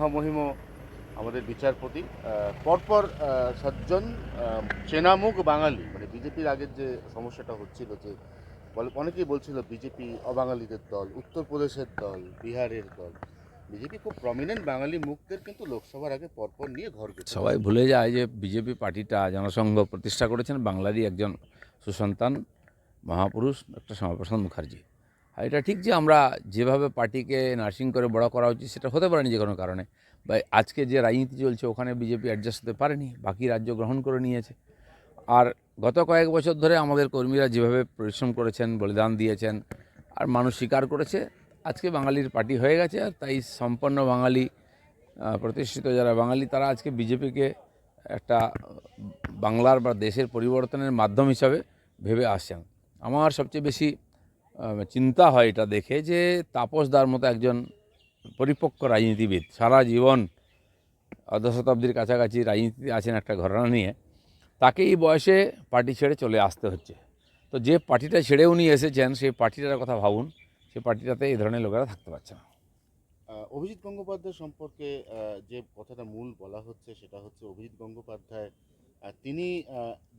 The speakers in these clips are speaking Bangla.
মহামহিম আমাদের বিচারপতি পরপর সাতজন চেনামুখ বাঙালি মানে বিজেপির আগের যে সমস্যাটা হচ্ছিল যে অনেকেই বলছিল বিজেপি অবাঙালিদের দল, উত্তরপ্রদেশের দল, বিহারের দল। বিজেপি খুব প্রমিনেন্ট বাঙালি মুখদের কিন্তু লোকসভার আগে পরপর নিয়ে ঘর সবাই ভুলে যায় যে বিজেপি পার্টিটা জনসংঘ প্রতিষ্ঠা করেছেন বাংলারই একজন সুসন্তান মহাপুরুষ ডক্টর শ্যামাপ্রসাদ মুখার্জি। এটা ঠিক যে আমরা যেভাবে পার্টিকে নার্সিং করে বড় করা উচিত, সেটা হতে পারেনি যে কোনো কারণে। বা আজকে যে রাজনীতি চলছে, ওখানে বিজেপি অ্যাডজাস্ট হতে পারেনি, বাকি রাজ্য গ্রহণ করে নিয়েছে। আর গত কয়েক বছর ধরে আমাদের কর্মীরা যেভাবে পরিশ্রম করেছেন, বলিদান দিয়েছেন, আর মানুষ স্বীকার করেছে, আজকে বাঙালির পার্টি হয়ে গেছে, আর তাই সম্পন্ন বাঙালি প্রতিষ্ঠিত যারা বাঙালি, তারা আজকে বিজেপিকে একটা বাংলার বা দেশের পরিবর্তনের মাধ্যম হিসাবে ভেবে আসছেন। আমার সবচেয়ে বেশি চিন্তা হয় এটা দেখে যে তাপস তাপসদার মতো একজন পরিপক্ক রাজনীতিবিদ সারা জীবন অর্ধ শতাব্দীর কাছাকাছি রাজনীতিতে আছেন একটা ঘটনা নিয়ে তাকে এই বয়সে পার্টি ছেড়ে চলে আসতে হচ্ছে। তো যে পার্টিটা ছেড়ে উনি এসেছেন, সেই পার্টিটার কথা ভাবুন, সেই পার্টিটাতে এই ধরনের লোকেরা থাকতে পারছে না। অভিজিৎ গঙ্গোপাধ্যায় সম্পর্কে যে কথাটা মূল বলা হচ্ছে, সেটা হচ্ছে অভিজিৎ গঙ্গোপাধ্যায় তিনি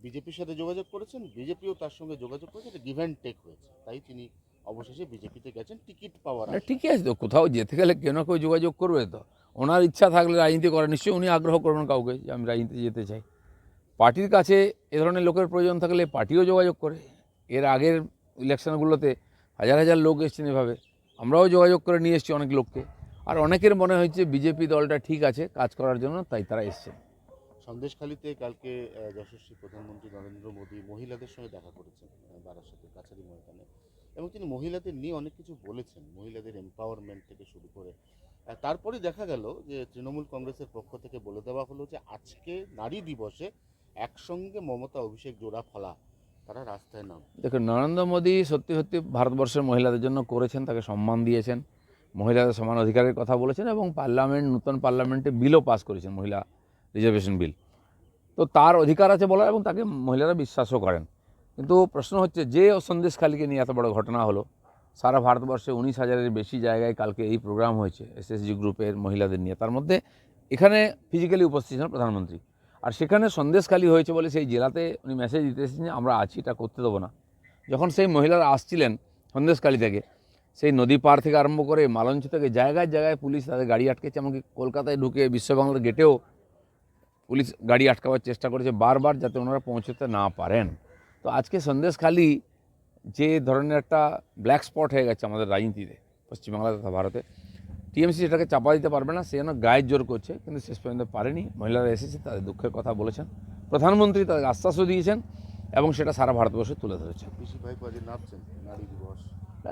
বিজেপির সাথে যোগাযোগ করেছেন বিজেপিও তার সঙ্গে যোগাযোগ করেছে এটা গিভ অ্যান্ড টেক হয়েছে। তাই তিনি অবশেষে বিজেপিতে গেছেন টিকিট পাওয়ার ঠিকই আছে তো কোথাও যেতে গেলে কেউ না কেউ যোগাযোগ করবে তো? ওনার ইচ্ছা থাকলে রাজনীতি করে নিশ্চয়ই উনি আগ্রহ করবেন কাউকে যে আমি রাজনীতি যেতে চাই। পার্টির কাছে এ ধরনের লোকের প্রয়োজন থাকলে পার্টিও যোগাযোগ করে। এর আগের ইলেকশনগুলোতে হাজার হাজার লোক এসছেন এভাবে। আমরাও যোগাযোগ করে নিয়ে এসেছি অনেক লোককে। আর অনেকের মনে হয়েছে বিজেপি দলটা ঠিক আছে কাজ করার জন্য তাই তারা এসছে সন্দেশখালীতে কালকে যশস্বী প্রধানমন্ত্রী নরেন্দ্র মোদী মহিলাদের সঙ্গে দেখা করেছেন বারাসাতের কাছারি ময়দানে। এবং তিনি মহিলাদের নিয়ে অনেক কিছু বলেছেন, মহিলাদের এম্পাওয়ারমেন্ট থেকে শুরু করে। তারপরে দেখা গেল যে তৃণমূল কংগ্রেসের পক্ষ থেকে বলে দেওয়া হলো যে আজকে নারী দিবসে একসঙ্গে মমতা, অভিষেক, জোড়া, ফলা তারা রাস্তায় নাম দেখুন, নরেন্দ্র মোদী সত্যি সত্যি ভারতবর্ষের মহিলাদের জন্য করেছেন, তাকে সম্মান দিয়েছেন, মহিলাদের সমান অধিকারের কথা বলেছেন এবং পার্লামেন্ট, নতুন পার্লামেন্টে বিলও পাস করেছেন মহিলা রিজার্ভেশন বিল। তো তার অধিকার আছে বলার এবং তাকে মহিলারা বিশ্বাসও করেন। কিন্তু প্রশ্ন হচ্ছে যে সন্দেশখালীকে নিয়ে এত বড় ঘটনা হলো, সারা ভারতবর্ষে উনিশ হাজারের বেশি জায়গায় কালকে এই প্রোগ্রাম হয়েছে এসএসজি গ্রুপের মহিলাদের নিয়ে। তার মধ্যে এখানে ফিজিক্যালি উপস্থিত ছিলেন প্রধানমন্ত্রী। আর সেখানে সন্দেশখালী হয়েছে বলে সেই জেলাতে উনি মেসেজ দিতে এসেছেন যে আমরা আছি, এটা করতে দেবো না। যখন সেই মহিলারা আসছিলেন সন্দেশখালী থেকে, সেই নদী পার থেকে আরম্ভ করে মালঞ্চ থেকে জায়গায় জায়গায় পুলিশ তাদের গাড়ি আটকেছে, এমনকি কলকাতায় ঢুকে বিশ্ববাংলার গেটেও পুলিশ গাড়ি আটকাবার চেষ্টা করেছে বারবার যাতে ওনারা পৌঁছতে না পারেন। তো আজকে সন্দেশখালী যে ধরনের একটা ব্ল্যাক স্পট হয়ে গেছে আমাদের রাজনীতিতে পশ্চিমবাংলা তথা ভারতে। টিএমসি সেটাকে চাপা দিতে পারবে না সে যেন গায়ের জোর করছে কিন্তু শেষ পর্যন্ত পারেনি। মহিলারা এসেছে তাদের দুঃখের কথা বলেছেন। প্রধানমন্ত্রী তাদের আশ্বাসও দিয়েছেন এবং সেটা সারা ভারতবর্ষে তুলে ধরেছেন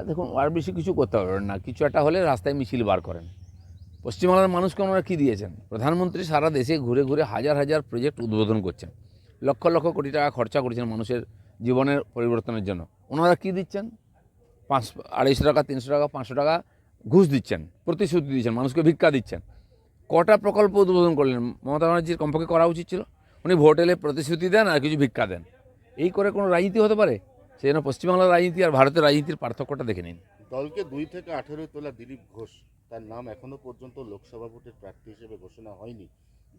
দেখুন আর বেশি কিছু করতে পারবেন না। কিছু একটা হলে রাস্তায় মিছিল বার করেন। পশ্চিমবাংলার মানুষকে ওনারা কী দিয়েছেন? প্রধানমন্ত্রী সারা দেশে ঘুরে ঘুরে হাজার হাজার প্রজেক্ট উদ্বোধন করছেন। লক্ষ লক্ষ কোটি টাকা খরচা করেছেন মানুষের জীবনের পরিবর্তনের জন্য। ওনারা কী দিচ্ছেন? পাঁচ, আড়াইশো টাকা, তিনশো টাকা, পাঁচশো টাকা ঘুষ দিচ্ছেন, প্রতিশ্রুতি দিচ্ছেন, মানুষকে ভিক্ষা দিচ্ছেন। কটা প্রকল্প উদ্বোধন করলেন? মমতা ব্যানার্জির কমপক্ষে করা উচিত ছিল। উনি ভোট এলে প্রতিশ্রুতি দেন আর কিছু ভিক্ষা দেন। এই করে কোনো রাজনীতি হতে পারে? সেই জন্য পশ্চিমবাংলার রাজনীতি আর ভারতের রাজনীতির পার্থক্যটা দেখে নিন। দলকে দুই থেকে আঠেরোয় তোলা দিলীপ ঘোষ। তার নাম এখনও পর্যন্ত লোকসভা ভোটের প্রার্থী হিসেবে ঘোষণা হয়নি।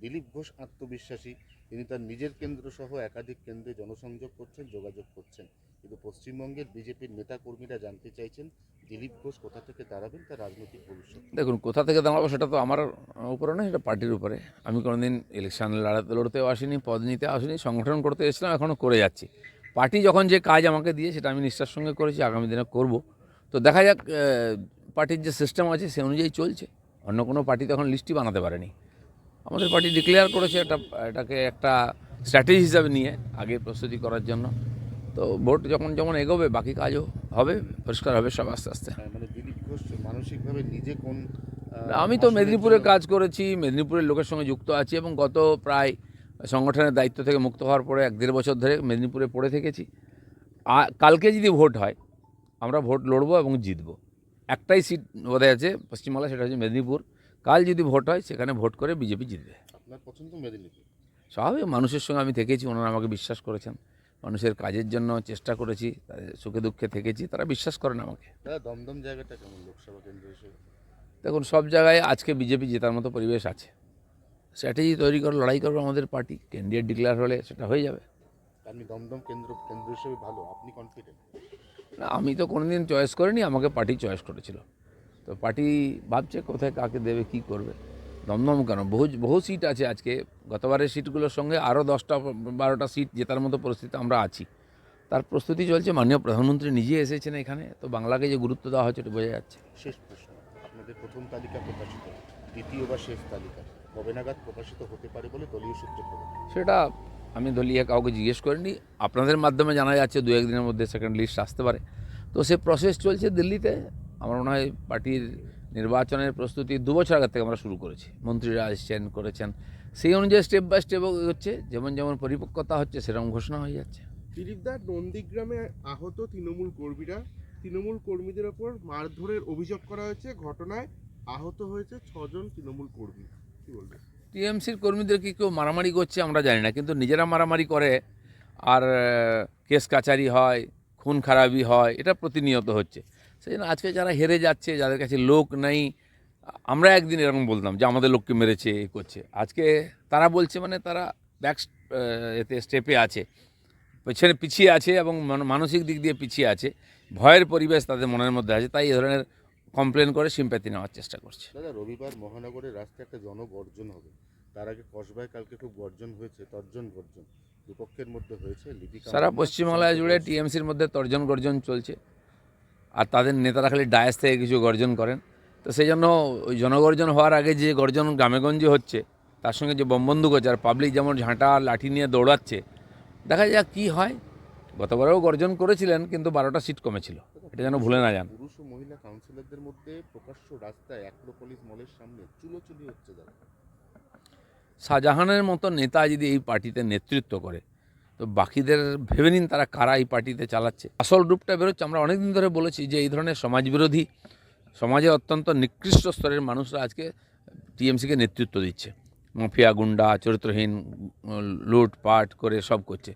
দিলীপ ঘোষ আত্মবিশ্বাসী, তিনি তার নিজের কেন্দ্র সহ একাধিক কেন্দ্রে জনসংযোগ করছেন, যোগাযোগ করছেন। কিন্তু পশ্চিমবঙ্গের বিজেপির নেতা কর্মীরা জানতে চাইছেন, দিলীপ ঘোষ কোথা থেকে দাঁড়াবেন, তার রাজনৈতিক ভবিষ্যৎ। দেখুন, কোথা থেকে দাঁড়াবো সেটা তো আমার উপরে নয় সেটা পার্টির উপরে। আমি কোনোদিন ইলেকশন লড়াতে লড়তেও আসিনি, পদ নিতে আসিনি, সংগঠন করতে এসেছিলাম এখনও করে যাচ্ছি। পার্টি যখন যে কাজ আমাকে দিয়ে, সেটা আমি নিষ্ঠার সঙ্গে করেছি, আগামী দিনে করব। তো দেখা যাক পার্টির যে সিস্টেম আছে সে অনুযায়ী চলছে। অন্য কোনো পার্টি তখন লিস্টই বানাতে পারেনি। আমাদের পার্টি ডিক্লেয়ার করেছে এটা এটাকে একটা স্ট্র্যাটেজি হিসাবে নিয়ে আগে প্রস্তুতি করার জন্য। তো ভোট যখন যেমন এগোবে বাকি কাজও হবে পরিষ্কার হবে সব আস্তে আস্তে। হ্যাঁ, মানে মানসিকভাবে নিজে কোন আমি তো মেদিনীপুরে কাজ করেছি মেদিনীপুরের লোকের সঙ্গে যুক্ত আছি এবং গত প্রায় সংগঠনের দায়িত্ব থেকে মুক্ত হওয়ার পরে এক দেড় বছর ধরে মেদিনীপুরে পড়ে থেকেছি। কালকে যদি ভোট হয় আমরা ভোট লড়বো এবং জিতবো। একটাই সিট বোধহয় আছে পশ্চিমবাংলা সেটা হচ্ছে মেদিনীপুর। কাল যদি ভোট হয় সেখানে ভোট করে বিজেপি জিতবে। আপনার পছন্দ মেদিনীপুর? স্বাভাবিক মানুষের সঙ্গে আমি থেকেছি ওনারা আমাকে বিশ্বাস করেছেন। মানুষের কাজের জন্য চেষ্টা করেছি তাদের সুখে দুঃখে থেকেছি তারা বিশ্বাস করেন আমাকে। দমদম জায়গাটা কেমন লোকসভা কেন্দ্র হিসেবে? দেখুন সব জায়গায় আজকে বিজেপি জেতার মতো পরিবেশ আছে। স্ট্র্যাটেজি তৈরি করে লড়াই করবে আমাদের পার্টি ক্যান্ডিডেট ডিক্লেয়ার হলে সেটা হয়ে যাবে। আপনি দমদম কেন্দ্র কেন্দ্র হিসেবে ভালো আপনি কনফিডেন্ট আমি তো কোনোদিন চয়েস করিনি আমাকে পার্টি চয়েস করেছিল। তো পার্টি ভাবছে কোথায় কাকে দেবে কি করবে? দমদম কেন? বহু বহু সিট আছে আজকে। গতবারের সিটগুলোর সঙ্গে আরও দশটা বারোটা সিট জেতার মতো পরিস্থিতি আমরা আছি। তার প্রস্তুতি চলছে মাননীয় প্রধানমন্ত্রী নিজে এসেছেন এখানে। তো বাংলাকে যে গুরুত্ব দেওয়া হচ্ছে এটা বোঝা যাচ্ছে। শেষ প্রশ্ন আপনাদের প্রথম তালিকা প্রকাশিত দ্বিতীয় বা শেষ তালিকা কবে নাগাদ প্রকাশিত হতে পারে বলে দলীয় সূত্রে খবর? সেটা আমি দলীয় কাউকে জিজ্ঞেস করিনি। আপনাদের মাধ্যমে জানা যাচ্ছে দু একদিনের মধ্যে সেকেন্ড লিস্ট আসতে পারে। তো সে প্রসেস চলছে দিল্লিতে। আমার মনে হয় পার্টির নির্বাচনের প্রস্তুতি দু বছর আগের থেকে আমরা শুরু করেছি। মন্ত্রীরা আসছেন করেছেন। সেই অনুযায়ী স্টেপ বাই স্টেপ হচ্ছে যেমন যেমন পরিপক্কতা হচ্ছে, সেরকম ঘোষণা হয়ে যাচ্ছে। দিলীপদা নন্দীগ্রামে আহত তৃণমূল কর্মীরা। তৃণমূল কর্মীদের ওপর মারধরের অভিযোগ করা হয়েছে। ঘটনায় আহত হয়েছে ছজন তৃণমূল কর্মী। কী বলবেন? টিএমসির কর্মীদের কি কেউ মারামারি করছে আমরা জানি না, কিন্তু নিজেরা মারামারি করে আর কেস কাচারি হয়, খুন খারাপি হয়, এটা প্রতিনিয়ত হচ্ছে। সেই জন্য আজকে যারা হেরে যাচ্ছে, যাদের কাছে লোক নেই, আমরা একদিন এরকম বলতাম যে আমাদের লোককে মেরেছে, এ করছে। আজকে তারা বলছে মানে তারা ব্যাক এতে স্টেপে আছে। পেছনে পিছিয়ে আছে এবং মানসিক দিক দিয়ে পিছিয়ে আছে। ভয়ের পরিবেশ তাদের মনের মধ্যে আছে, তাই এ ধরনের কমপ্লেন করে সিম্প্যাথি নেওয়ার চেষ্টা করছে। দাদা, রবিবার মহানগরের রাস্তায় একটা জনগর্জন হবে। তার আগে কসবায় কালকে খুব গর্জন হয়েছে তর্জন গর্জন। দুপক্ষের মধ্যে হয়েছে সারা পশ্চিমবাংলা জুড়ে। টিএমসির মধ্যে তর্জন গর্জন চলছে। আর তাদের নেতারা খালি ডায়াস থেকে কিছু গর্জন করেন। তো সেই জন্য ওই জনগর্জন হওয়ার আগে যে গর্জন গ্রামেগঞ্জে হচ্ছে তার সঙ্গে যে বমবন্দুক করছে আর পাবলিক যেমন ঝাঁটা লাঠি নিয়ে দৌড়াচ্ছে দেখা যাক কী হয়। গতবারেও গর্জন করেছিলেন কিন্তু বারোটা সিট কমেছিল। এটা যেন ভুলে না যান। পুরুষ ও মহিলা কাউন্সিলরদের মধ্যে প্রকাশ্য রাস্তায় অ্যাক্রোপলিস মলের সামনে চুলোচুলি হচ্ছে দাদা। শাহজাহানের মতো নেতা যদি এই পার্টিতে নেতৃত্ব করে, তো বাকিদের ভেবে নিন তারা কারা এই পার্টিতে চালাচ্ছে। আসল রূপটা বেরোচ্ছে, আমরা অনেকদিন ধরে বলেছি যে এই ধরনের সমাজবিরোধী, সমাজে অত্যন্ত নিকৃষ্ট স্তরের মানুষরা আজকে টিএমসিকে নেতৃত্ব দিচ্ছে। মাফিয়া, গুন্ডা, চরিত্রহীন লুটপাট করে সব করছে।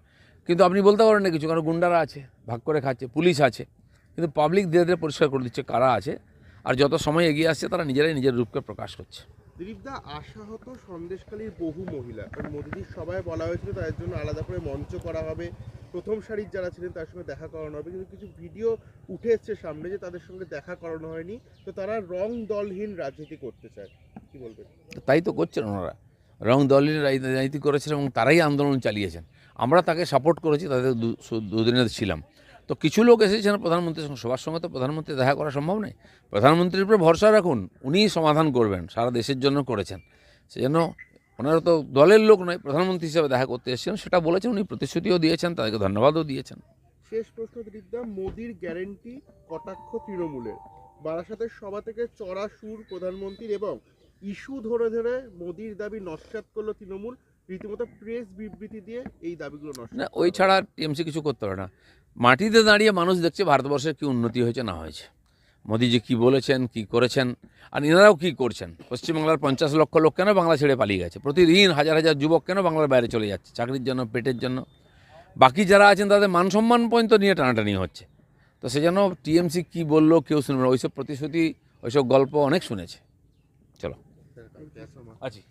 কিন্তু আপনি বলতে পারেন না কিছু, কারণ গুন্ডারা আছে, ভাগ করে খাচ্ছে, পুলিশ আছে, কিন্তু পাবলিক ধীরে ধীরে পরিষ্কার করে দিচ্ছে কারা আছে, আর যত সময় এগিয়ে আসছে তারা নিজেরাই নিজের রূপকে প্রকাশ করছে। দিলীপদা আশাহত সন্দেশকালীর বহু মহিলা। কারণ মোদিজির সবাই বলা হয়েছিল তাদের জন্য আলাদা করে মঞ্চ করা হবে। প্রথম সারির যারা ছিলেন তার সঙ্গে দেখা করানো হবে। কিন্তু কিছু ভিডিও উঠে এসছে সামনে যে তাদের সঙ্গে দেখা করানো হয়নি। তো তারা রং দলহীন রাজনীতি করতে চায়। কি বলবেন? তাই তো করছেন ওনারা। রং দলহীন রাজনীতি করেছেন এবং তারাই আন্দোলন চালিয়েছেন। আমরা তাকে সাপোর্ট করেছি, তাদের দু- সু- দুদিনে ছিলাম। তো কিছু লোক এসেছেন প্রধানমন্ত্রীর সঙ্গে সবার সঙ্গে তো প্রধানমন্ত্রী দেখা করা সম্ভব নয়। প্রধানমন্ত্রীর উপরে ভরসা রাখুন উনিই সমাধান করবেন সারা দেশের জন্য করেছেন। সেজন্য ওনারা তো দলের লোক নয় প্রধানমন্ত্রী হিসেবে দেখা করতে এসেছেন সেটা বলেছেন উনি প্রতিশ্রুতিও দিয়েছেন তাদেরকে ধন্যবাদও দিয়েছেন। শেষ প্রশ্ন মোদির গ্যারেন্টি কটাক্ষ তৃণমূলের? বারাসাতের সভা থেকে চড়া সুর প্রধানমন্ত্রীর এবং ইস্যু ধরে ধরে মোদির দাবি নস্যাৎ করল তৃণমূল রীতিমতো প্রেস বিবৃতি দিয়ে এই দাবিগুলো নষ্ট না ওই ছাড়া টিএমসি কিছু করতে পারে না। মাটিতে দাঁড়িয়ে মানুষ দেখছে ভারতবর্ষের কী উন্নতি হয়েছে, না হয়েছে। মোদিজি কি বলেছেন, কি করেছেন, আর এনারাও কি করছেন? পশ্চিমবাংলার পঞ্চাশ লক্ষ লোক কেন বাংলা ছেড়ে পালিয়ে গেছে? প্রতিদিন হাজার হাজার যুবক কেন বাংলার বাইরে চলে যাচ্ছে? চাকরির জন্য, পেটের জন্য। বাকি যারা আছেন, তাদের মান সম্মান পর্যন্ত নিয়ে টানাটানি হচ্ছে। তো সে সেজন্য টিএমসি কি বলল, কেউ শুনবে না। ওইসব প্রতিশ্রুতি, ওইসব গল্প অনেক শুনেছে। চলো. আছি।